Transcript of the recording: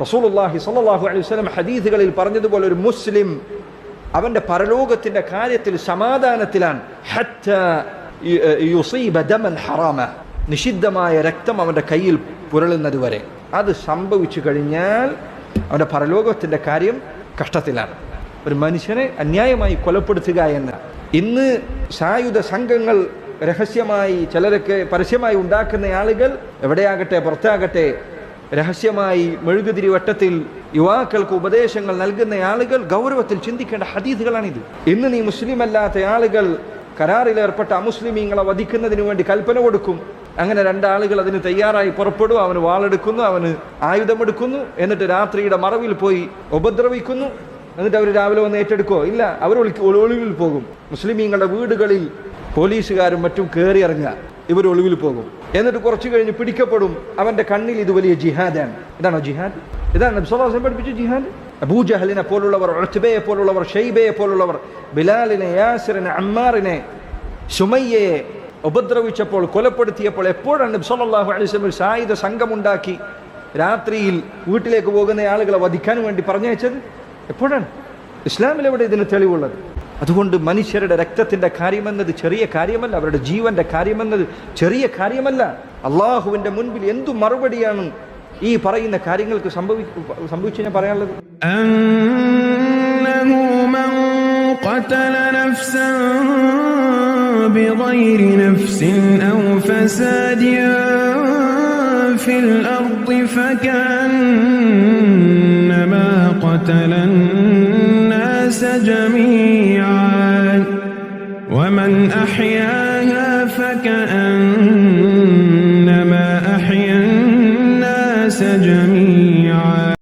റസൂലുള്ളാഹി സ്വല്ലല്ലാഹു അലൈഹി വസല്ലം ഹദീസുകളിൽ പറഞ്ഞതുപോലെ ഒരു മുസ്ലിം അവന്റെ പരലോകത്തിന്റെ കാര്യത്തിൽ സമാധാനത്തിലാണ്. ഹറാമ. നിഷിദ്ധമായ രക്തം അവന്റെ കയ്യിൽ പുരളുന്നത് വരെ. അത് സംഭവിച്ചു കഴിഞ്ഞാൽ അവന്റെ പരലോകത്തിന്റെ കാര്യം കഷ്ടത്തിലാണ്. ഒരു മനുഷ്യനെ അന്യായമായി കൊലപ്പെടുത്തുക എന്ന. ഇന്ന് സായുധ സംഘങ്ങൾ രഹസ്യമായി ചിലരൊക്കെ പരസ്യമായി ഉണ്ടാക്കുന്ന ആളുകൾ എവിടെയാകട്ടെ പുറത്താകട്ടെ രഹസ്യമായി മെഴുകുതിരി വട്ടത്തിൽ യുവാക്കൾക്ക് ഉപദേശങ്ങൾ നൽകുന്ന ആളുകൾ ഗൗരവത്തിൽ ചിന്തിക്കേണ്ട ഹദീദുകളാണിത് ഇന്ന് നീ മുസ്ലിം അല്ലാത്ത ആളുകൾ കരാറിലേർപ്പെട്ട അമുസ്ലിമീങ്ങളെ വധിക്കുന്നതിന് വേണ്ടി കൽപ്പന കൊടുക്കും. അങ്ങനെ രണ്ടാളുകൾ അതിന് തയ്യാറായി പുറപ്പെടും. അവന് വാളെടുക്കുന്നു അവന് ആയുധമെടുക്കുന്നു. എന്നിട്ട് രാത്രിയുടെ മറവിൽ പോയി ഉപദ്രവിക്കുന്നു. എന്നിട്ട് അവർ രാവിലെ വന്ന് ഏറ്റെടുക്കോ ഇല്ല അവർ ഒളിവിൽ പോകും. മുസ്ലിമീങ്ങളുടെ വീടുകളിൽ പോലീസുകാരും മറ്റും കയറി ഇറങ്ങുക. ഇവർ ഒളിവിൽ പോകും. എന്നിട്ട് കുറച്ച് കഴിഞ്ഞ് പിടിക്കപ്പെടും. അവന്റെ കണ്ണിൽ ഇത് വലിയ ജിഹാദാണ്. ഇതാണോ ജിഹാദ്? ഇതാണ് നബി സ്വല്ലല്ലാഹു അലൈഹി വസല്ലം പഠിപ്പിച്ച ജിഹാദ്? അബൂജഹലിനെ പോലുള്ളവർ ഉത്ബയെ പോലുള്ളവർ ഷെയ്ബയെ പോലുള്ളവർ ബിലാലിനെ യാസിറിനെ അമ്മാറിനെ സുമയ്യയെ ഉപദ്രവിച്ചപ്പോൾ കൊലപ്പെടുത്തിയപ്പോൾ എപ്പോഴാണ് നബി സല്ലല്ലാഹു അലൈഹി വസല്ലം ഒരു സായുധ സംഘമുണ്ടാക്കി രാത്രിയിൽ വീട്ടിലേക്ക് പോകുന്ന ആളുകളെ വധിക്കാൻ വേണ്ടി പറഞ്ഞയച്ചത്? എപ്പോഴാണ്? ഇസ്ലാമിൽ എവിടെ ഇതിന് തെളിവുള്ളത്? അതുകൊണ്ട് മനുഷ്യരുടെ രക്തത്തിന്റെ കാര്യമെന്നത് ചെറിയ കാര്യമല്ല അവരുടെ ജീവന്റെ കാര്യമെന്നത് ചെറിയ കാര്യമല്ല അള്ളാഹുവിന്റെ മുൻപിൽ എന്തു മറുപടിയാണ് ഈ പറയുന്ന കാര്യങ്ങൾക്ക് സംഭവി സംഭവിച്ചു ഞാൻ പറയാനുള്ളത് أنه من قتل نفسا بغير نفس أو فساد في الأرض فكأنما قتل الناس جميعا. ومن أحياها فكأنما أحيا الناس جميعا.